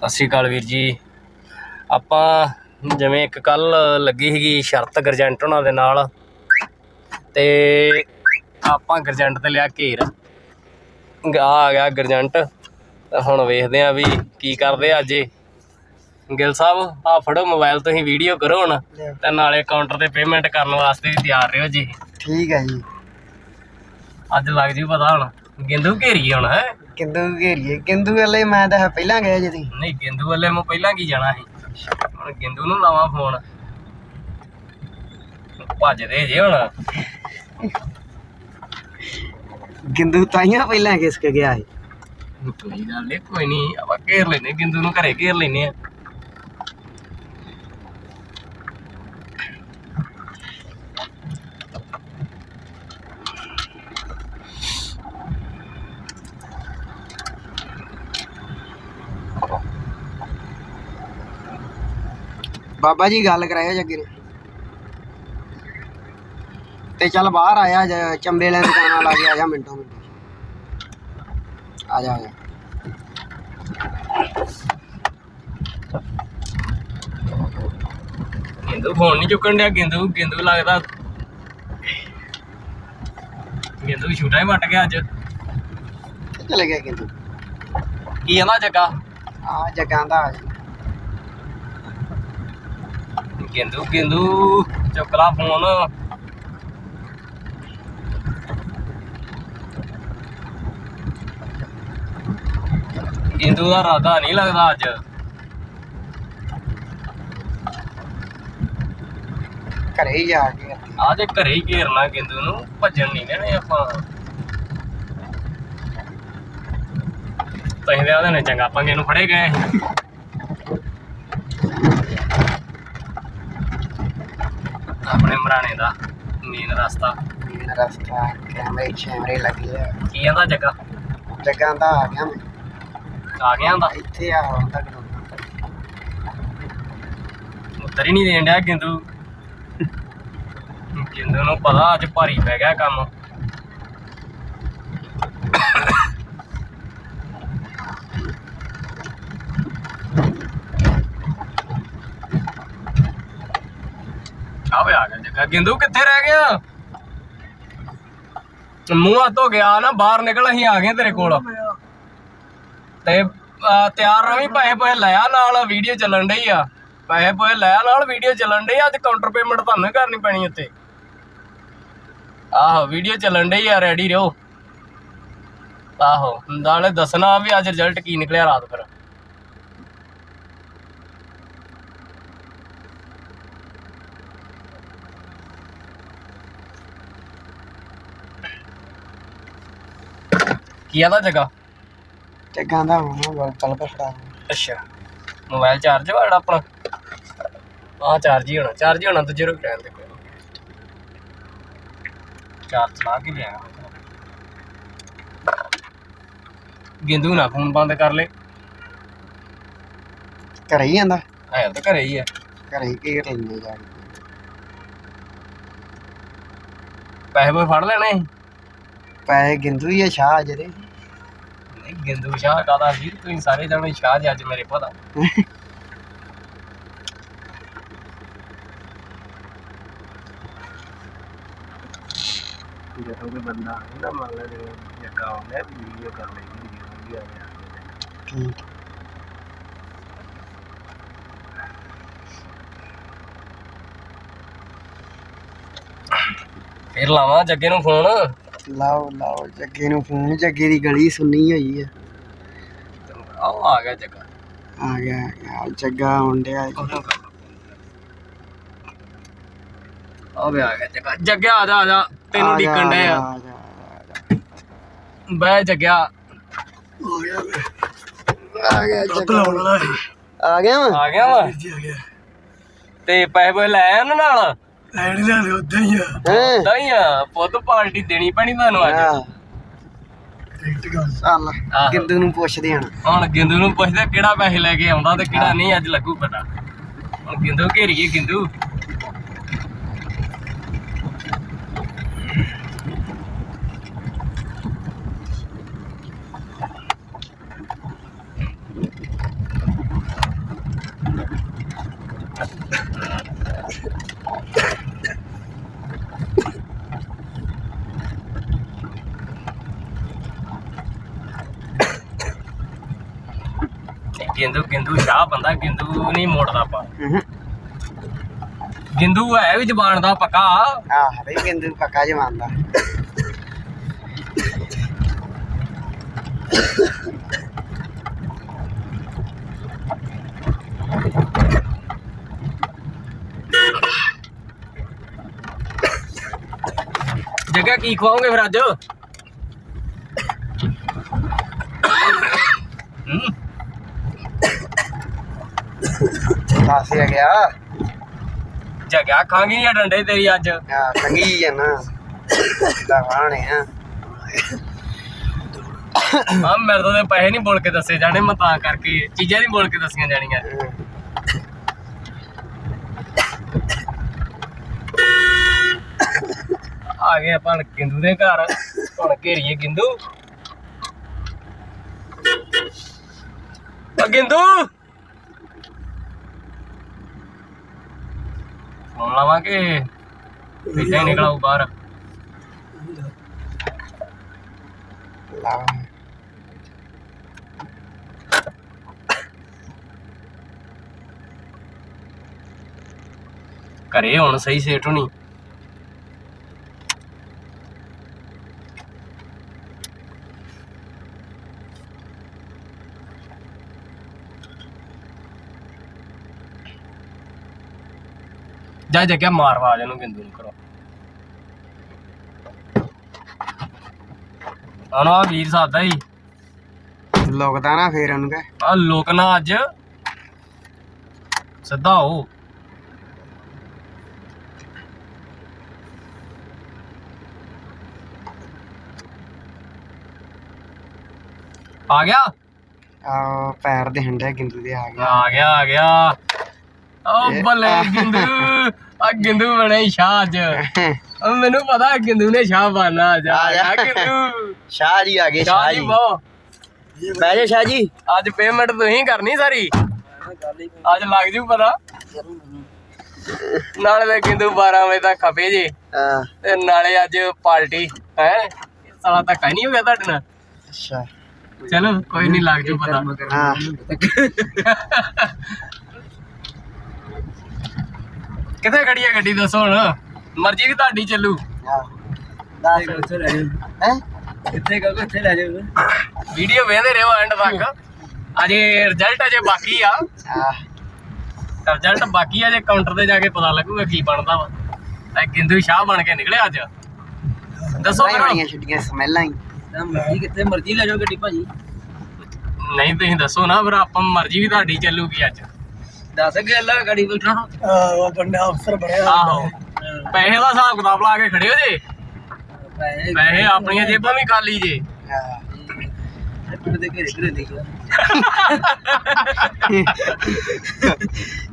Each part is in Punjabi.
ਸਤਿ ਸ਼੍ਰੀ ਅਕਾਲ ਵੀਰ ਜੀ। ਆਪਾਂ ਜਿਵੇਂ ਇੱਕ ਕੱਲ ਲੱਗੀ ਸੀਗੀ ਸ਼ਰਤ ਗਰਜੈਂਟ ਉਹਨਾਂ ਦੇ ਨਾਲ ਤੇ ਆਪਾਂ ਗਰਜੈਂਟ ਤੇ ਲਿਆ ਘੇਰ। ਆ ਆ ਗਿਆ ਗਰਜੈਂਟ। ਹੁਣ ਵੇਖਦੇ ਆ ਵੀ ਕੀ ਕਰਦੇ ਆ ਅੱਜ ਗਿਲ ਸਾਹਿਬ ਆ ਫੜੋ ਮੋਬਾਈਲ ਤੁਸੀਂ ਵੀਡੀਓ ਕਰੋ ਹੁਣ ਤੇ ਨਾਲੇ ਕਾਊਂਟਰ ਤੇ ਪੇਮੈਂਟ ਕਰਨ ਵਾਸਤੇ ਵੀ ਤਿਆਰ ਰਹੋ ਜੀ। ਠੀਕ ਹੈ ਜੀ। ਅੱਜ ਲੱਗ ਜੂ ਪਤਾ ਹੁਣ ਗਿੰਦੂ ਘੇਰੀ ਹੁਣ ਹੈ? ਕਿੰਦੂ ਘੇਰੀਏ ਕਿੰਦੂ ਵਾਲੇ ਮੈਂ ਤਾਂ ਪਹਿਲਾਂ ਗਿਆ ਜੀ ਨਹੀਂ ਗਿੰਦੂ ਵਾਲੇ ਮੈਂ ਪਹਿਲਾਂ ਕੀ ਜਾਣਾ ਸੀ? ਹੁਣ ਗਿੰਦੂ ਨੂੰ ਲਾਵਾਂ ਫੋਨ ਭੱਜਦੇ ਜੇ ਹੁਣ। ਕਿੰਦੂ ਤਾਈਆਂ ਪਹਿਲਾਂ ਕਿਸ ਕੇ ਗਿਆ ਸੀ? ਕੋਈ ਗੱਲ ਨੀ ਕੋਈ ਨਹੀਂ ਆਪਾਂ ਘੇਰ ਲੈਨੇ ਗਿੰਦੂ ਨੂੰ ਘਰੇ ਘੇਰ ਲੈਨੇ ਆ ਬਾਬਾ ਜੀ ਗੱਲ ਕਰਾਇਆ ਜੱਗੇ ਨੇ। ਤੇ ਚੱਲ ਬਾਹਰ ਆਇਆ ਚੰਬੇ ਲੈਣ ਦੁਕਾਨਾਂ ਲਾ ਕੇ ਆ ਜਾ ਮਿੰਟੋ ਮਿੰਟ। ਆ ਜਾ ਆ ਜਾ। ਗਿੰਦੂ ਫੋਨ ਨਹੀਂ ਚੁੱਕਣ ਡਿਆ ਗਿੰਦੂ ਗਿੰਦੂ ਲੱਗਦਾ। ਗਿੰਦੂ ਛੁੱਟਾ ਹੀ ਵੱਟ ਗਿਆ ਅੱਜ। ਚਲੇ ਗਿਆ ਕਿੰਦੂ ਕੀ ਕਹਿੰਦਾ ਜੱਗਾ? ਆ ਜੱਗਾਂ ਦਾ ਆ ਜਾ। ਗਿੰਦੂ ਗਿੰਦੂ ਚੁੱਕ ਲਾ ਫੋਨ। ਗਿੰਦੂ ਦਾ ਰਾਦਾ ਨਹੀਂ ਲੱਗਦਾ ਅੱਜ। ਘਰੇ ਹੀ ਜਾ ਕੇ ਆ ਤੇ ਘਰੇ ਹੀ ਘੇਰਨਾ ਗਿੰਦੂ ਨੂੰ ਭੱਜਣ ਨਹੀਂ ਦੇਣੇ ਆਪਾਂ। ਤਹੀਂ ਦੇ ਆਦੇ ਨੇ ਚੰਗਾ ਪੰਗੇ ਨੂੰ ਫੜੇ ਗਏ। ਮਰਾਣੇ ਦਾ ਮੇਨ ਰਸਤਾ ਮੇਨ ਰਸਤਾ ਕੈਮਰੇ ਸ਼ੈਮਰੇ ਲੱਗੇ ਆ। ਕੀ ਕਹਿੰਦਾ ਜੱਗਾ? ਜੱਗਾਂ ਦਾ ਆ ਗਿਆ ਮੈਂ। ਆ ਗਿਆ ਹੁੰਦਾ? ਇੱਥੇ ਆ ਹੁਣ ਤੱਕ ਉੱਤਰ ਹੀ ਨਹੀਂ ਦੇਣ ਡਿਆ ਗਿੰਦੂ। ਗਿੰਦੂ ਨੂੰ ਪਤਾ ਅੱਜ ਭਾਰੀ ਪੈ ਗਿਆ ਕੰਮ। ਆ ਗਿੰਦੂ ਕਿੱਥੇ ਰਹਿ ਗਿਆ? ਮੂੰਹ ਹੱਥ ਹੋ ਗਿਆ ਨਾ ਬਾਹਰ ਨਿਕਲ ਅਸੀਂ ਆ ਗਏ ਤੇਰੇ ਕੋਲ। ਤੇ ਆ, ਤਿਆਰ ਰਵੀ ਪੈਸੇ ਪਏ ਲਿਆ ਨਾਲ ਵੀਡੀਓ ਚੱਲਣ ਡਈ ਆ। ਪੈਸੇ ਪਏ ਲਿਆ ਨਾਲ ਵੀਡੀਓ ਚੱਲਣ ਡਈ ਆ ਅੱਜ ਕਾਊਂਟਰ ਪੇਮੈਂਟ ਤੁਹਾਨੂੰ ਹੀ ਕਰਨੀ ਪੈਣੀ ਉੱਤੇ। ਆਹੋ ਵੀਡੀਓ ਚੱਲਣ ਡਈ ਆ ਰੈਡੀ ਰਹੋ। ਆਹੋ ਨਾਲੇ ਦੱਸਣਾ ਵੀ ਅੱਜ ਰਿਜ਼ਲਟ ਕੀ ਨਿਕਲਿਆ ਰਾਤ ਫਿਰ। ਕੀ ਆਦਾ ਜਗਾ ਜੱਗਾਂ ਦਾ ਹੁਣ ਚੱਲ ਪਾ ਫੜਾ ਅੱਛਾ। ਮੋਬਾਈਲ ਚਾਰਜ ਵਾੜਾ ਆਪਣਾ? ਆ ਚਾਰਜ ਹੀ ਹੋਣਾ ਚਾਰਜ ਹੀ ਹੋਣਾ ਦੂਜੇ ਰੁਕ ਰਹਿਣ ਦੇ ਕੋਈ। ਚਾਰਜ ਲਾ ਕੇ ਲਿਆ। ਗਿੰਦੂ ਨਾ ਫੋਨ ਬੰਦ ਕਰ ਲੈ। ਘਰੇ ਹੀ ਆਂਦਾ ਹੈ ਤਾਂ ਘਰੇ ਹੀ ਆ। ਘਰੇ ਹੀ ਘੇਰ ਲੈਂਦੇ ਜਾ ਕੇ ਪੈਸੇ ਪੂਸੇ ਫੜ ਲੈਣੇ ਸੀ। ਪੈਸੇ ਗਿੰਦੂ ਹੀ ਆ ਸ਼ਾਹ ਜਿਹੜੇ। ਨਹੀਂ ਗਿੰਦੂ ਸ਼ਾਹ ਕਾਦਾ ਵੀਰ ਤੁਸੀਂ ਸਾਰੇ ਜਾਣੇ ਸ਼ਾਹ ਜੀ ਅੱਜ ਮੇਰੇ ਪਤਾ ਜਦੋਂ ਕੋਈ ਬੰਦਾ ਆਏ ਨਾ ਮੰਨ ਲੈ ਜਿਵੇਂ ਜੱਗਾ ਆਉਂਦਾ ਵੀਡੀਓ ਕਰ ਲਈ ਵੀਡੀਓ ਆ ਗਿਆ ਠੀਕ। ਫਿਰ ਲਾਵਾਂ ਜੱਗੇ ਨੂੰ ਫੋਨ। ਲਾਓ ਲਾਓ ਜੱਗੇ ਨੂੰ ਫੋਨ ਜੱਗੇ ਦੀ ਗਲੀ ਸੁਣੀ ਹੋਈ ਆ। ਆਹ ਆ ਗਿਆ ਜੱਗਾ। ਆ ਗਿਆ ਆ ਗਿਆ ਜੱਗਾ ਆਉਂਦਿਆ ਆ ਵੀ ਆ ਗਿਆ ਜੱਗਾ। ਜੱਗਿਆ ਆ ਜਾ ਆ ਜਾ ਤੈਨੂੰ ਡਿੱਕਣ ਡੇ ਆ ਬਹਿ ਜੱਗਿਆ। ਆ ਗਿਆ ਜੱਗਾ। ਆ ਗਿਆ ਵਾ? ਆ ਗਿਆ ਵਾ? ਤੇ ਪੈਸੇ ਪੂਸੇ ਲੈ ਆਇਆ ਉਹਨਾਂ ਨਾਲ? ਲੈਣ ਲੈਣ ਉਦਾਂ ਹੀ ਆ। ਹੈ? ਤਾਂ ਹੀ ਆ। ਪੁੱਤ ਪਾਰਟੀ ਦੇਣੀ ਪੈਣੀ ਤੁਹਾਨੂੰ ਅੱਜ। ਚੱਲ ਆਹੋ। ਗਿੰਦੂ ਨੂੰ ਪੁੱਛਦੇ ਹਣ ਹੁਣ ਗਿੰਦੂ ਨੂੰ ਪੁੱਛਦੇ ਕਿਹੜਾ ਪੈਸੇ ਲੈ ਕੇ ਆਉਂਦਾ ਤੇ ਕਿਹੜਾ ਨਹੀਂ ਅੱਜ ਲੱਗੂ ਪਤਾ। ਹੁਣ ਗਿੰਦੂ ਘੇਰੀਏ ਗਿੰਦੂ। ਗਿੰਦੂ ਗਿੰਦੂ ਸ਼ਾਹ ਬੰਦਾ ਗਿੰਦੂ ਨਹੀਂ ਮੋੜਦਾ ਆਪਾਂ। ਗਿੰਦੂ ਹੈ ਵੀ ਜ਼ਬਾਨ ਦਾ ਪੱਕਾ। ਆਹ ਬਈ ਕਿੰਦੂ ਪੱਕਾ ਜਮਾਂਦਾ ਜਗ੍ਹਾ ਕੀ ਖਵਾਓਗੇ ਫਿਰ ਅੱਜ? ਹੂੰ ਫਸ ਗਿਆ ਜਗ੍ਹਾ ਖਾਂਗੀ ਜਾਂ ਡੰਡੇ ਤੇਰੀ ਅੱਜ? ਆ ਆ ਨਾ। ਦਵਾਣੇ ਆ। ਹਾਂ ਮੇਰੇ ਤੋਂ ਤੇ ਪੈਸੇ ਨਹੀਂ ਬੋਲ ਕੇ ਦੱਸੇ ਜਾਣੇ ਮੈਂ ਤਾਂ ਕਰਕੇ ਚੀਜ਼ਾਂ ਨਹੀਂ ਬੋਲ ਕੇ ਦੱਸੀਆਂ ਜਾਣੀਆਂ। ਆ ਗਏ ਆਪਾਂ ਗਿੰਦੂ ਦੇ ਘਰ। ਹੁਣ ਘੇਰੀਏ ਗਿੰਦੂ। ਆ ਗਿੰਦੂ! ਫੋਨ ਲਾਵਾਂਗੇ। ਇੱਦਾਂ ਹੀ ਨਿਕਲਾਉ ਬਾਹਰ। ਲਾ ਘਰੇ ਹੁਣ ਸਹੀ ਸੇਟ ਹੋਣੀ। ਜਾ ਜੱਗਿਆ ਮਾਰਵਾ ਇਹਨੂੰ ਬਿੰਦੂ ਨੂੰ ਕਰੋ। ਆਣਾ ਵੀਰ ਸਾਦਾ ਹੀ। ਲੁਕਦਾ ਨਾ ਫੇਰ ਉਹਨੂੰ ਕਹ। ਆ ਲੋਕ ਨਾ ਅੱਜ। ਸਿੱਧਾ ਹੋ। ਆ ਗਿਆ? ਆ ਪੈਰ ਦੇ ਹੰਡੇ ਗਿੰਦੂ ਦੇ ਆ ਗਿਆ ਆ ਗਿਆ ਆ ਗਿਆ। ਓ ਇਹ- ਬੱਲੇ ਗਿੰਦੂ ਆ ਗਿੰਦੂ ਬਣੇ ਸ਼ਾਹ ਅੱਜ ਮੈਨੂੰ ਪਤਾ ਗਿੰਦੂ ਨੇ ਸ਼ਾਹ ਬਣਨਾ ਅੱਜ। ਆ ਜਾ। ਆ ਗਿੰਦੂ। ਸ਼ਾਹ ਜੀ ਆ ਗਏ ਸ਼ਾਹ ਜੀ ਬਹਿ ਜਾ ਸ਼ਾਹ ਜੀ। ਅੱਜ ਪੇਮੈਂਟ ਤੁਸੀਂ ਕਰਨੀ ਸਾਰੀ? ਅੱਜ ਲੱਗ ਜੂ ਪਤਾ। ਨਾਲੇ ਤੇ ਗਿੰਦੂ 12 ਵਜੇ ਤੱਕ ਖਪੇ ਜੇ। ਤੇ ਨਾਲੇ ਅੱਜ ਪਾਰਟੀ ਹੈ? ਸਾਲਾ ਧੱਕਾ ਹੀ ਨਹੀਂ ਹੋ ਗਿਆ ਤੁਹਾਡੇ ਨਾਲ। ਅੱਛਾ। ਚਲੋ ਕੋਈ ਨਹੀਂ ਲੱਗ ਜੂ ਪਤਾ। ਹਾਂ। ਕਿੱਥੇ ਖੜੀ ਹੈ ਗੱਡੀ ਦੱਸੋ ਹੁਣ? ਮਰਜ਼ੀ ਵੀ ਤੁਹਾਡੀ ਚੱਲੂ। ਹਾਂ ਦੱਸ। ਹੈ ਕਿੱਥੇ ਕਹੋ ਕਿੱਥੇ ਲੈ ਜਾਓ। ਵੀਡੀਓ ਵੇਖਦੇ ਰਹੋ ਐਂਡ ਤੱਕ। ਅਜੇ ਰਿਜ਼ਲਟ ਅਜੇ ਬਾਕੀ ਆ। ਆ ਰਿਜ਼ਲਟ ਬਾਕੀ ਆ ਜੇ ਕਾਊਂਟਰ ਤੇ ਜਾ ਕੇ ਪਤਾ ਲੱਗੂਗਾ ਕੀ ਬਣਦਾ ਵਾ। ਗਿੰਦੂ ਸ਼ਾਹ ਬਣ ਕੇ ਨਿਕਲਿਆ ਅੱਜ। ਦੱਸੋ ਨਹੀਂ ਫਿਰ ਬਣੀਆਂ ਛੁੱਟੀਆਂ ਸਮੈਲਾਂ ਹੀ। ਮਰਜ਼ੀ ਕਿੱਥੇ ਮਰਜ਼ੀ ਲੈ ਜਾਓ ਗੱਡੀ ਭਾਜੀ। ਨਹੀਂ ਤੁਸੀਂ ਦੱਸੋ ਨਾ ਫਿਰ ਆਪਾਂ ਮਰਜ਼ੀ ਵੀ ਤੁਹਾਡੀ ਚੱਲੂਗੀ ਅੱਜ। ਦੱਸ ਕੇ ਲਾ ਗੱਡੀ ਬੈਠਾ ਉਹ ਬੰਦਾ ਅਫਸਰ ਬਣਿਆ ਆਹੋ। ਪੈਸੇ ਦਾ ਹਿਸਾਬ ਕਿਤਾਬ ਲਾ ਕੇ ਖੜੇ ਹੋ ਜੇ। ਪੈਸੇ ਪੈਸੇ ਆਪਣੀਆਂ ਜੇਬਾਂ ਵੀ ਖਾਲੀ ਜੇ। ਦੇ ਘਰੇ ਘਰੇ ਦੇ ਗਿਆ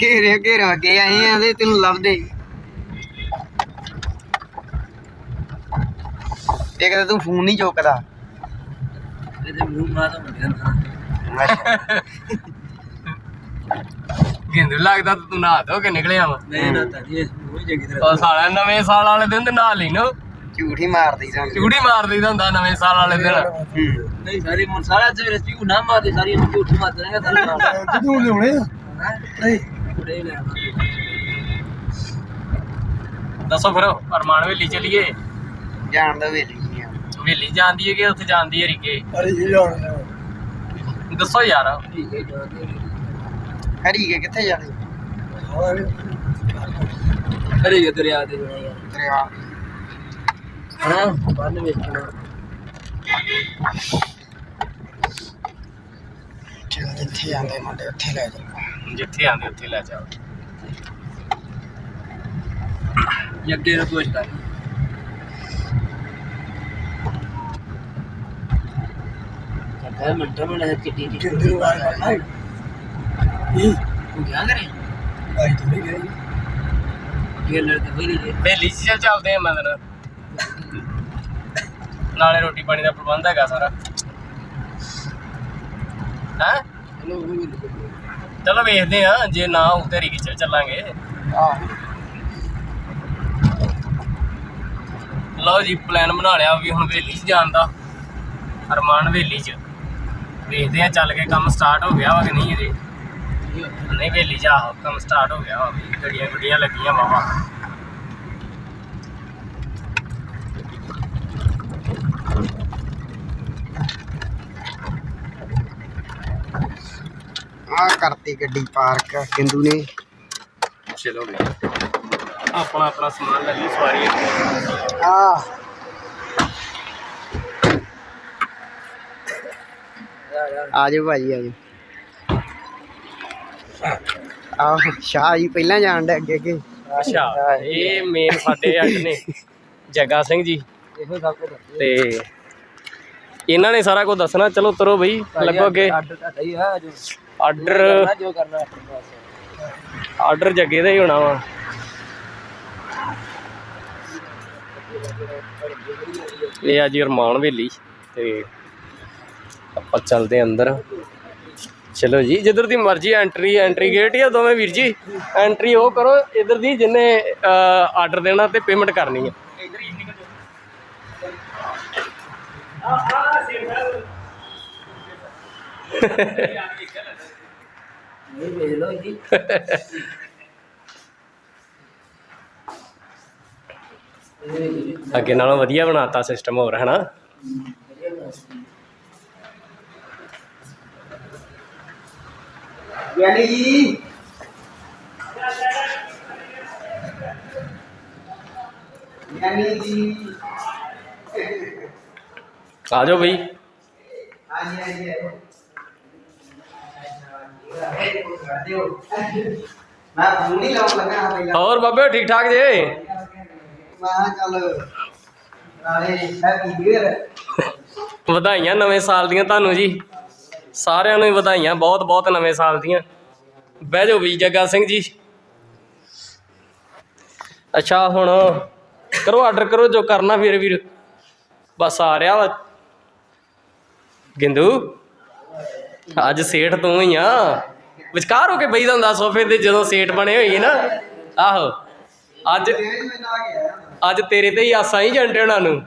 ਘੇਰੇ ਘੇਰੇ ਅੱਗੇ ਆਏ ਆ ਤੇ ਤੈਨੂੰ ਲੱਭਦੇ। ਇੱਕ ਤਾਂ ਤੂੰ ਫੋਨ ਨਹੀਂ ਚੁੱਕਦਾ। ਇਹਦੇ ਮੂੰਹ ਮਾਰ ਤਾਂ ਮੁੰਡਿਆਂ ਦਾ। ਗਿੰਦੂ ਲੱਗਦਾ ਤਾਂ ਤੂੰ ਨਹਾ ਧੋ ਕੇ ਨਿਕਲਿਆ ਵਾ। ਨਹੀਂ ਨਾ ਤਾਂ ਜੀ ਮੂੰਹ ਜਗੀ ਤਰ੍ਹਾਂ ਉਹ ਸਾਲਾ ਨਵੇਂ ਸਾਲ ਵਾਲੇ ਦਿਨ ਤੇ ਨਹਾ ਲਈ ਨੋ। ਝੂਠ ਹੀ ਮਾਰਦੀ ਜਾਂ ਚੂੜੀ ਮਾਰ ਦਈਦਾ ਹੁੰਦਾ ਨਵੇਂ ਸਾਲ ਵਾਲੇ ਦਿਨ। ਨਹੀਂ ਸਾਰੀ ਮਨ ਸਾਰਾ ਤੇ ਰਸਤੀ ਕੋ ਨਾ ਮਾਰਦੇ ਸਾਰੀ ਝੂਠ ਮਾਰ ਦੇਣਗੇ ਤੂੰ ਲਿਉਣੇ ਨਹੀਂ ਬੜੇ ਲੈ ਦੱਸੋ ਫਿਰ ਅਰਮਾਨ ਵੇਲੀ ਚਲੀਏ? ਜਾਣ ਦਾ ਵੇਲੀ ਆ ਵੇਲੀ ਜਾਂਦੀ ਹੈ ਕਿ ਉੱਥੇ ਜਾਂਦੀ ਹੈ ਰਿਕੇ ਅਰੇ ਜੀ ਜਾਣ ਦੱਸੋ ਯਾਰ। ਠੀਕ ਹੈ ਜਾਂਦੇ ਹਰੀਕੇ ਕਿੱਥੇ ਜਾਣੀ? ਹਰੀਕੇ ਦਰਿਆ ਤੇ ਦਰਿਆ। ਹਾਂ ਬੰਨ ਵੇਚਣਾ ਜਿੱਥੇ ਜਾਂਦੇ ਮੁੰਡੇ ਉੱਥੇ ਲੈ ਜਾਓ। ਜਿੱਥੇ ਆਂਦੇ ਉੱਥੇ ਲੈ ਜਾਓ। ਯੱਗੇ ਨੂੰ ਪੁੱਛਦਾ ਕਹਿੰਦਾ ਮੰਟਰ ਬਣਾ ਕੇ ਕਿੱਡੀ ਕਿੱਡੀ ਵਾਰ ਕਰਨਾ तू क्या करे ਆਈ ਤੂੰ ਨਹੀਂ ਗਈ ये लड़के वही नहीं ਵੇਲੀ 'ਚ ਚੱਲ ਚੱਲਦੇ ਆ ਮਦਨ ਨਾਲੇ ਰੋਟੀ ਪਾਣੀ ਦਾ ਪ੍ਰਬੰਧ ਹੈਗਾ ਸਾਰਾ ਹੈ ਚਲੋ ਵੇਖਦੇ ਆ ਜੇ ਨਾ ਉੱਤੇ ਰਿਕੇ ਚੱਲ ਚੱਲਾਂਗੇ ਆਹ ਲਓ ਜੀ ਪਲਾਨ ਬਣਾ ਲਿਆ ਵੀ ਹੁਣ ਵੇਲੀ 'ਚ ਜਾਣ ਦਾ ਅਰਮਾਨ ਵੇਲੀ 'ਚ ਦੇਖਦੇ ਆ ਚੱਲ ਕੇ ਕੰਮ ਸਟਾਰਟ ਹੋ ਗਿਆ ਵਾ ਕਿ ਨਹੀਂ ਅਜੇ ਨਹੀਂ ਵੇਲੀ ਜਾ ਕੰਮ ਸਟਾਰਟ ਹੋ ਗਿਆ ਵਾ ਵੀ ਗੱਡੀਆਂ ਗੁੱਡੀਆਂ ਲੱਗੀਆਂ ਵਾਵਾ ਆ ਕਰਤੀ ਗੱਡੀ ਪਾਰਕ ਕਿੰਦੂ ਨੇ ਚਲੋ ਵੀ ਆਪਣਾ ਆਪਣਾ ਸਮਾਨ ਲੈ ਲਈ ਸਵਾਰੀ ਆ ਆਜੋ ਭਾਜੀ ਆਜੋ ਆ ਸ਼ਾਹ ਜੀ ਪਹਿਲਾਂ ਜਾਣ ਦੇ ਅੱਗੇ ਅੱਗੇ। ਅੱਛਾ ਇਹ ਮੇਨ ਸਾਡੇ ਅੱਡ ਨੇ ਜੱਗਾ ਸਿੰਘ ਜੀ। ਇਹੋ ਸਭ ਕੁਝ ਤੇ ਇਹਨਾਂ ਨੇ ਸਾਰਾ ਕੁਝ ਦੱਸਣਾ ਚਲੋ ਤੁਰੋ ਬਈ ਲੱਗੋ ਅੱਗੇ। ਆਰਡਰ ਜੋ ਆਰਡਰ ਕਰਨਾ ਜੱਗੇ ਦਾ ਹੀ ਹੋਣਾ ਵਾ। ਇਹ ਆ ਜੀ ਅਰਮਾਨ ਵੇਲੀ ਤੇ ਆਪਾਂ ਚੱਲਦੇ ਅੰਦਰ। ਚਲੋ ਜੀ ਜਿੱਧਰ ਦੀ ਮਰਜ਼ੀ ਐਂਟਰੀ ਐਂਟਰੀ ਗੇਟ ਹੀ ਆ ਦੋਵੇਂ ਵੀਰ ਜੀ। ਐਂਟਰੀ ਉਹ ਕਰੋ ਇਧਰ ਦੀ ਜਿੰਨੇ ਆਰਡਰ ਦੇਣਾ ਤੇ ਪੇਮੈਂਟ ਕਰਨੀ ਹੈ ਨਹੀਂ ਵੇਚ ਲਓ ਜੀ। ਅੱਗੇ ਨਾਲੋਂ ਵਧੀਆ ਬਣਾਤਾ ਸਿਸਟਮ ਹੋਰ ਹਨਾ ਯਾਨੀ ਜੀ ਯਾਨੀ ਜੀ ਆ ਜਾਓ ਬਈ ਹਾਂਜੀ ਹਾਂਜੀ ਮੈਂ ਫੋਨ ਹੀ ਲਾਉਣ ਲੱਗਾ ਹਾਂ ਪਹਿਲਾਂ ਹੋਰ ਬਾਬੇ ਠੀਕ ਠਾਕ ਜੇ? ਮੈਂ ਕਿਹਾ ਚੱਲ ਨਾਲੇ ਹੈਪੀ ਨਿਊ ਵਧਾਈਆਂ ਨਵੇਂ ਸਾਲ ਦੀਆਂ ਤੁਹਾਨੂੰ ਜੀ। ਸਾਰਿਆਂ ਨੂੰ ਵਧਾਈਆਂ, ਬਹੁਤ ਬਹੁਤ ਨਵੇਂ ਸਾਲ ਦੀਆਂ। ਬਹਿ ਜਾਓ ਵੀ, ਜੱਗਾ ਸਿੰਘ ਜੀ। ਅੱਛਾ, ਹੁਣ ਕਰੋ ਆਰਡਰ ਕਰੋ, ਜੋ ਕਰਨਾ ਫਿਰ ਵੀਰ। ਬਸ ਆ ਰਿਹਾ ਗਿੰਦੂ, ਅੱਜ ਸੇਠ ਤੂੰ ਹੀ ਆ। ਵਿਚਕਾਰ ਹੋ ਕੇ ਬਈਦਾ ਹੁੰਦਾ ਸੋਫੇ ਤੇ ਜਦੋਂ ਸੇਠ ਬਣੇ ਹੋਈ ਨਾ। ਆਹੋ, ਅੱਜ ਅੱਜ ਤੇਰੇ ਤੇ ਹੀ ਆਸਾਂ ਹੀ ਜੰਟੇ ਉਹਨਾਂ ਨੂੰ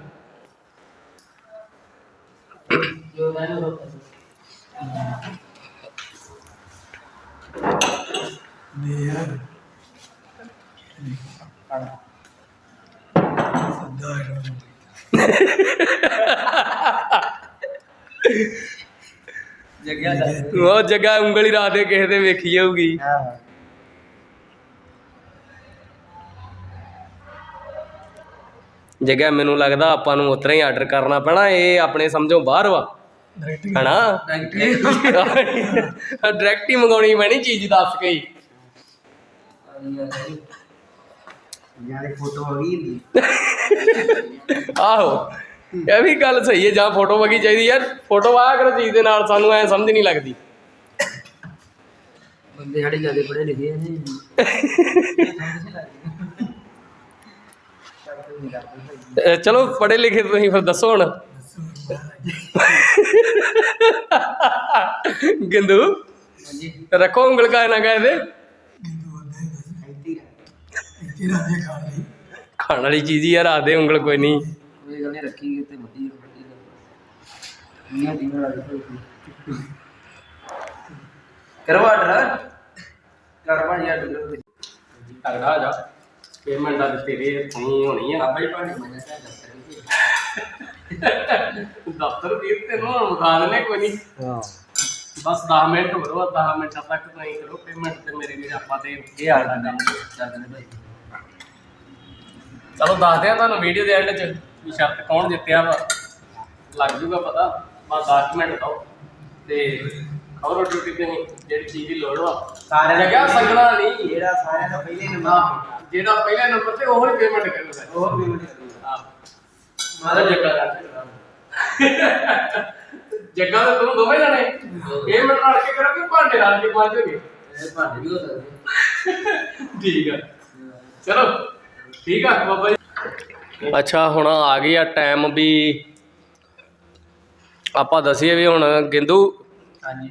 ਜਗਿਆ ਉਹ ਜਗ੍ਹਾ ਉਂਗਲੀ ਰਾ ਦੇ ਕਿਸੇ ਦੇ ਵੇਖੀ ਜਾਊਗੀ। ਹਾਂ ਜਗ੍ਹਾ ਮੈਨੂੰ ਲੱਗਦਾ ਆਪਾਂ ਨੂੰ ਉਤਰਾ ਹੀ ਆਰਡਰ ਕਰਨਾ ਪੈਣਾ ਇਹ ਆਪਣੇ ਸਮਝੋ ਬਾਹਰ ਵਾ। ਹਨਾ? ਡਾਇਰੈਕਟ ਹੀ ਮੰਗਾਉਣੀ ਪੈਣੀ ਚੀਜ਼ ਦੱਸ ਕੇ ਹੀ। ਯਾਰ ਫੋਟੋ ਹੋ ਗਈ ਹੁੰਦੀ ਆਹੋ। ਇਹ ਵੀ ਗੱਲ ਸਹੀ ਹੈ ਜਾਂ ਫੋਟੋ ਵਗੀ ਚਾਹੀਦੀ ਯਾਰ। ਫੋਟੋ ਆਇਆ ਕਰੋ ਚੀਜ਼ ਦੇ ਨਾਲ ਸਾਨੂੰ ਐ ਸਮਝ ਨਹੀਂ ਲੱਗਦੀ। ਬੰਦੇ ਸਾਡੇ ਜ਼ਿਆਦਾ ਪੜੇ ਲਿਖੇ ਨੇ ਚਲੋ ਪੜ੍ਹੇ ਲਿਖੇ ਤੁਸੀਂ ਫਿਰ ਦੱਸੋ ਹੁਣ। ਗਿੰਦੂ ਰੱਖੋ ਉਂਗਲ ਕਾ ਨਾ ਕਹੇ ਦੇ? ਖਾਣ ਵਾਲੀ ਚੀਜ਼ ਹੀ ਯਾਰ ਆ ਦੇ ਉਂਗਲ ਕੋਈ ਨਹੀਂ। ਕੋਈ ਗੱਲ ਨਹੀਂ ਰੱਖੀ ਤੇ ਵੱਡੀ ਵੱਡੀ ਮੀਆਂ ਦੀ ਨਾਲ ਕਰਵਾ ਆਰਡਰ ਕਰਵਾ ਜੀ ਆਰਡਰ ਤਗੜਾ ਜਾ। ਪੇਮੈਂਟ ਅੱਜ ਤੇਰੇ ਨਹੀਂ ਹੋਣੀ ਆ। ਜੀ ਪਾਣੀ ਮੈਂ ਤਾਂ ਦਫ਼ਤਰ ਦੀ ਤੈਨੂੰ ਵਿਖਾ ਦੇਣੇ ਕੋਈ ਨਹੀਂ। ਹਾਂ। ਬਸ 10 ਮਿੰਟ ਕਰੋ 10 ਮਿੰਟਾਂ ਤੱਕ ਤੁਸੀਂ ਕਰੋ। ਪੇਮੈਂਟ ਤੇ ਮੇਰੇ ਵੀਰ ਆਪਾਂ ਤੇ ਇਹ ਆਰਡਰ ਨਾਮ ਚੱਲ ਨੇ ਭਾਈ। ਚਲੋ ਦੱਸਦੇ ਆ ਤੁਹਾਨੂੰ ਵੀਡੀਓ ਦੇ ਐਂਡ 'ਚ ਵੀ ਸ਼ਰਤ ਕੌਣ ਜਿੱਤਿਆ ਵਾ। ਲੱਗ ਜੂਗਾ ਪਤਾ। ਬਸ 10 ਮਿੰਟ ਤੇ ਖਬਰ ਡਿਊਟੀ ਤੇ ਜਿਹੜੀ ਚੀਜ਼ ਦੀ ਲੋੜ ਵਾ। ਸਾਰਿਆਂ ਦਾ ਜਗ੍ਹਾ ਸੰਗਣਾ ਨਹੀਂ। ਜਿਹੜਾ ਸਾਰਿਆਂ ਦਾ ਪਹਿਲੇ ਨੰਬਰ ਨਾ ਜਿਹੜਾ ਪਹਿਲੇ ਨੰਬਰ ਤੇ ਉਹ ਹੀ ਪੇਮੈਂਟ ਕਰੂਗਾ ਉਹ ਉਹਨੇ ਹਾਂ। ਮਾਰਾ ਜੱਗਾ ਦਾ ਜੱਗਾ ਦਾ ਤੁਹਾਨੂੰ ਦੋਵੇਂ ਜਾਣੇ? ਪੇਮੈਂਟ ਨਾਲ ਕੇ ਕਰੋਗੇ? ਭਾਂਡੇ ਨਾਲ ਕੇ ਪਹੁੰਚੋਗੇ ਇਹ ਭਾਂਡੇ ਵੀ ਹੋ ਸਕਦੇ ਠੀਕ ਆ। ਚਲੋ। ਠੀਕ ਆ ਬਾਬਾ ਜੀ। ਅੱਛਾ ਹੁਣ ਆ ਗਈ ਆ ਟਾਈਮ ਵੀ। ਆਪਾਂ ਦਸੀਏ ਵੀ ਹੁਣ ਗਿੰਦੂ ਹਾਂਜੀ।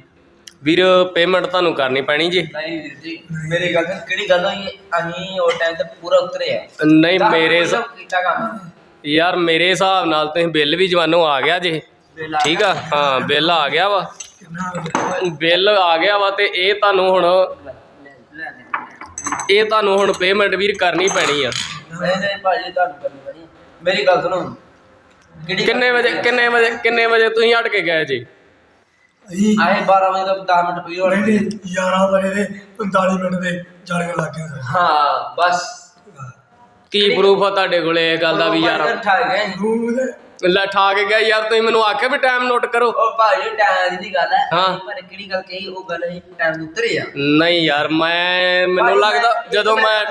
ਵੀਰ ਪੇਮੈਂਟ ਤੁਹਾਨੂੰ ਕਰਨੀ ਪੈਣੀ ਜੀ। ਨਹੀਂ ਵੀਰ ਜੀ ਮੇਰੀ ਗੱਲ ਕਿਹੜੀ ਗੱਲ ਹੋਈ? ਅਸੀਂ ਉਹ ਟਾਈਮ ਤੇ ਪੂਰਾ ਉਤਰੇ ਆ ਨਹੀਂ ਮੇਰੇ ਯਾਰ ਮੇਰੇ ਹਿਸਾਬ ਨਾਲ ਤੁਸੀਂ ਬਿੱਲ ਵੀ ਜਵਾਨੋਂ ਆ ਗਿਆ ਜੇ। ਠੀਕ ਆ? ਹਾਂ ਬਿੱਲ ਆ ਗਿਆ ਵਾ। ਬਿੱਲ ਆ ਗਿਆ ਵਾ ਤੇ ਇਹ ਤੁਹਾਨੂੰ ਹੁਣ ਇਹ ਤੁਹਾਨੂੰ ਹੁਣ ਪੇਮੈਂਟ ਵੀਰ ਕਰਨੀ ਪੈਣੀ ਆ। ਨਹੀਂ ਨਹੀਂ ਭਾਜੀ ਤੁਹਾਨੂੰ ਕਰਨੀ ਪੈਣੀ ਹੈ। ਮੇਰੀ ਗੱਲ ਸੁਣੋ। ਕਿਹੜੀ ਕਿੰਨੇ ਵਜੇ ਕਿੰਨੇ ਵਜੇ ਕਿੰਨੇ ਵਜੇ ਤੁਸੀਂ ਹਟ ਕੇ ਗਏ ਜੀ? ਅਸੀਂ ਆਏ 12 ਵਜੇ ਤੋਂ 10 ਮਿੰਟ ਪਈ ਹੋਣੀ। ਨਹੀਂ 11 ਵਜੇ ਦੇ 45 ਮਿੰਟ ਦੇ ਜਾਣੇ ਲੱਗ ਗਏ ਹਾਂ ਬਸ। ਕੀ ਪ੍ਰੂਫ ਆ ਤੁਹਾਡੇ ਕੋਲੇ ਇਹ ਗੱਲ ਦਾ ਵੀ ਯਾਰ? ਠਾ ਗਏ ਲੈ ਠਾ ਕੇ ਗਿਆ ਯਾਰ ਤੁਸੀਂ ਮੈਨੂੰ ਆਖਿਆ ਵੀ ਟਾਈਮ ਨੋਟ ਕਰੋ। ਉਹ ਭਾਜੀ ਟਾਈਮ ਦੀ ਗੱਲ ਹੈ ਹਾਂ। ਪਰ ਕਿਹੜੀ ਗੱਲ ਕਹੀ? ਉਹ ਗੱਲ ਹੈ ਟਾਈਮ ਉਤਰੇ ਆ। ਨਹੀਂ ਯਾਰ ਮੈਂ ਮੈਨੂੰ ਲੱਗਦਾ ਜਦੋਂ ਮੈਂ।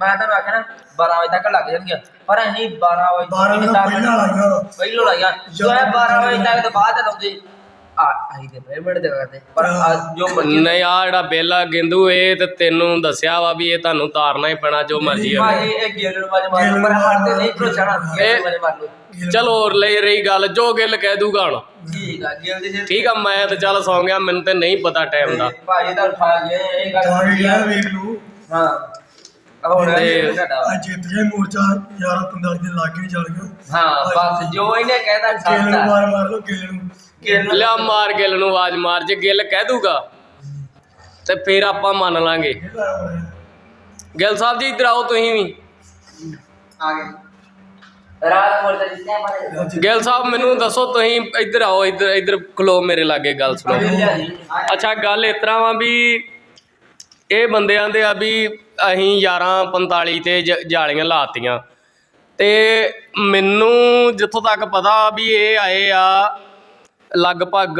ਮੈਂ ਤੁਹਾਨੂੰ ਆਖਿਆ ਨਾ 12 ਵਜੇ ਤੱਕ ਲੱਗ ਜਾਣਗੇ ਪਰ ਅਸੀਂ 12 ਵਜੇ 12 ਵਜੇ ਤੱਕ- ਪਹਿਲਾਂ ਲਾਈਆਂ ਪਹਿਲੋਂ ਲਾਈਆਂ ਜੋ ਹੈ 12 ਵਜੇ ਤੱਕ ਤੋਂ ਬਾਅਦ ਲਾਉਂਦੇ। ਆ ਅਸੀਂ ਤੇ ਪੇਮੈਂਟ ਦੇ ਕਰਦੇ। ਪਰ ਜੋ ਨਹੀਂ ਆ ਜਿਹੜਾ ਬਿੱਲ ਆ ਗਿੰਦੂ ਇਹ ਤੇ ਤੈਨੂੰ ਦੱਸਿਆ ਵਾ ਵੀ ਇਹ ਤੁਹਾਨੂੰ ਤਾਰਨਾ ਹੀ ਪੈਣਾ ਜੋ ਮਰਜ਼ੀ ਹੋਵੇ। ਭਾਜੀ ਇਹ ਗੇਲ ਨੂੰ ਮਾਰ ਪਰ ਹੱਥ ਤੇ ਨਹੀਂ ਭਰੋਸਾ ਨੂੰ ਚਲੋ ਲਈ ਰਹੀ ਗੱਲ ਜੋ ਗਿੱਲ ਕਹਿ ਦੂਗਾ ਹੁਣ। ਠੀਕ ਆ ਗੇਲ ਦੇ ਠੀਕ ਆ ਮੈਂ ਤੇ ਚੱਲ ਸੌਂ ਗਿਆ ਮੈਨੂੰ ਤੇ ਨਹੀਂ ਪਤਾ ਟਾਈਮ ਦਾ। ਭਾਜੀ ਤਾਂ ਉਠਾ ਗਏ ਇਹ ਗੱਲ ਗਿਆ ਆ। ਵੇਖ ਲੂ ਹਾਂ। ਹੁਣ ਤੇ- ਇਹ ਸਾਡਾ ਵਾ। ਅੱਜ ਜਿੱਤ ਗਿਆ ਮੋਰਚਾ 11 45 ਦੇ ਲਾਗੇ ਚੱਲ ਗਿਆ ਹਾਂ ਬਸ ਜੋ ਇਹਨੇ ਕਹਿਤਾ ਗੇਲ ਨੂੰ ਸੱਚ ਮਾਰ ਮਾਰ ਲੋ ਗੇਲ ਨੂੰ। ਗੇਲ ਨੂੰ ਲਿਆ ਮਾਰ ਗਿੱਲ ਨੂੰ ਆਵਾਜ਼ ਮਾਰ ਜੇ ਗਿੱਲ ਕਹਿ ਦੂਗਾ ਤੇ ਫਿਰ ਆਪਾਂ ਮੰਨ ਲਾਂਗੇ। ਇਹ। ਗਿੱਲ ਸਾਹਿਬ ਜੀ ਇੱਧਰ ਆਓ ਤੁਸੀਂ ਵੀ। ਆ ਗਏ। ਰਾਤ ਮੋਰਚਾ ਜਿੱਤਿਆ ਪਰ ਗਿੱਲ ਸਾਹਿਬ ਮੈਨੂੰ ਦੱਸੋ ਤੁਸੀਂ ਇੱਧਰ ਆਓ ਇੱਧਰ ਇੱਧਰ ਖਲੋ ਮੇਰੇ ਲਾਗੇ ਗੱਲ ਸੁਣੋ। ਅੱਛਾ ਗੱਲ ਇਸ ਤਰ੍ਹਾਂ ਵਾ ਵੀ ਇਹ ਬੰਦਿਆਂ ਦੇ ਆ ਵੀ ਅਸੀਂ 11:45 ਤੇ ਜ- ਜਾਲੀਆਂ ਲਾਤੀਆਂ। ਤੇ ਮੈਨੂੰ ਜਿੱਥੋਂ ਤੱਕ ਪਤਾ ਵੀ ਇਹ ਆਏ ਆ ਲਗਭਗ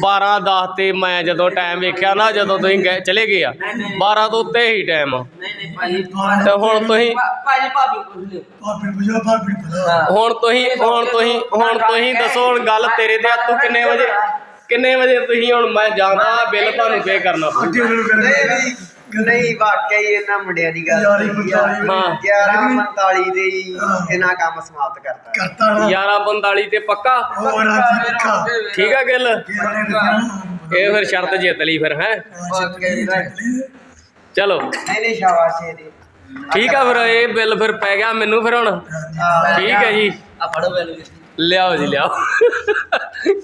12:10 ਤੇ ਮੈਂ ਜਦੋਂ ਟਾਈਮ ਵੇਖਿਆ ਨਾ ਜਦੋਂ ਤੁਸੀਂ ਗਏ ਚਲੇ ਗਏ ਆ। 12 ਤੋਂ ਉੱਤੇ ਹੀ ਟਾਈਮ ਆ। ਨਹੀਂ ਨਹੀਂ ਤੇ ਹੁਣ ਤੁਸੀਂ ਭਾਜੀ ਭਾਬੀ ਪੁੱਛ ਲਿਓ। ਭਾਬੀ ਨੂੰ ਪਤਾ ਹਾਂ। ਹੁਣ ਤੁਸੀਂ ਹੁਣ ਤੁਸੀਂ ਹੁਣ ਤੁਸੀਂ ਦੱਸੋ ਹੁਣ ਗੱਲ ਤੇਰੇ ਤੇ ਆ ਤੂੰ ਕਿੰਨੇ ਵਜੇ ਕਿੰਨੇ ਵਜੇ ਤੁਸੀਂ ਹੁਣ ਮੈਂ ਜਾਂਦਾ ਬਿੱਲ ਤੁਹਾਨੂੰ ਪੇ ਕਰਨਾ ਪਊ। ਅੱਗੇ ਉਹਨੂੰ ਨਹੀਂ। ਨਹੀਂ ਵਾਕਿਆ ਹੀ ਇਹਨਾਂ ਮੁੰਡਿਆਂ ਦੀ ਗੱਲ ਯਾਰੀ ਸਹੀ ਆ। ਪੰਤਾਲੀ ਹਾਂ। 11:45 ਦੇ ਹੀ ਹਾਂ। ਇਹਨਾਂ ਕੰਮ ਸਮਾਪਤ ਕਰਤਾ। ਕਰਤਾ ਨਾ। 11:45 ਤੇ ਪੱਕਾ? ਹੋਰ ਰਾਜੀ ਪੱਕਾ ਠੀਕ ਆ ਗੱਲ? ਇਹ ਫਿਰ ਸ਼ਰਤ ਜਿੱਤ ਲਈ ਫਿਰ ਹੈ? ਚਲੋ। ਨਹੀਂ ਨਹੀਂ ਸ਼ਾਬਾਸ਼ ਇਹਦੀ ਠੀਕ ਆ ਫਿਰ ਇਹ ਬਿੱਲ ਫਿਰ ਪੈ ਗਿਆ ਮੈਨੂੰ ਫਿਰ ਹੁਣ। ਠੀਕ ਹੈ ਜੀ। ਆ ਫੜੋ ਮੈਨੂੰ ਲਿਆਓ ਜੀ ਲਿਆਓ।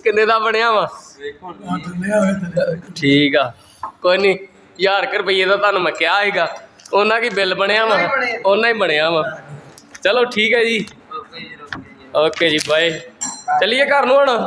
ਕਿੰਨੇ ਦਾ ਬਣਿਆ ਵਾ? ਵੇਖੋ ਆ ਦੁਨੀਆ ਹੋਏ ਤੇ। ਠੀਕ ਆ। ਕੋਈ ਨਹੀਂ। 1000 ਕੁ ਰੁਪਏ ਦਾ ਤੁਹਾਨੂੰ ਮੈਂ ਕਿਹਾ ਹੈਗਾ ਉਹਨਾਂ ਕੀ ਬਿੱਲ ਬਣਿਆ ਵਾ? ਉਹਨਾਂ ਹੀ ਬਣਿਆ। ਵਾ। ਚਲੋ ਠੀਕ ਹੈ ਜੀ। ਓਕੇ ਜੀ ਬਾਏ। ਚੱਲੀਏ ਘਰ ਨੂੰ ਹੁਣ?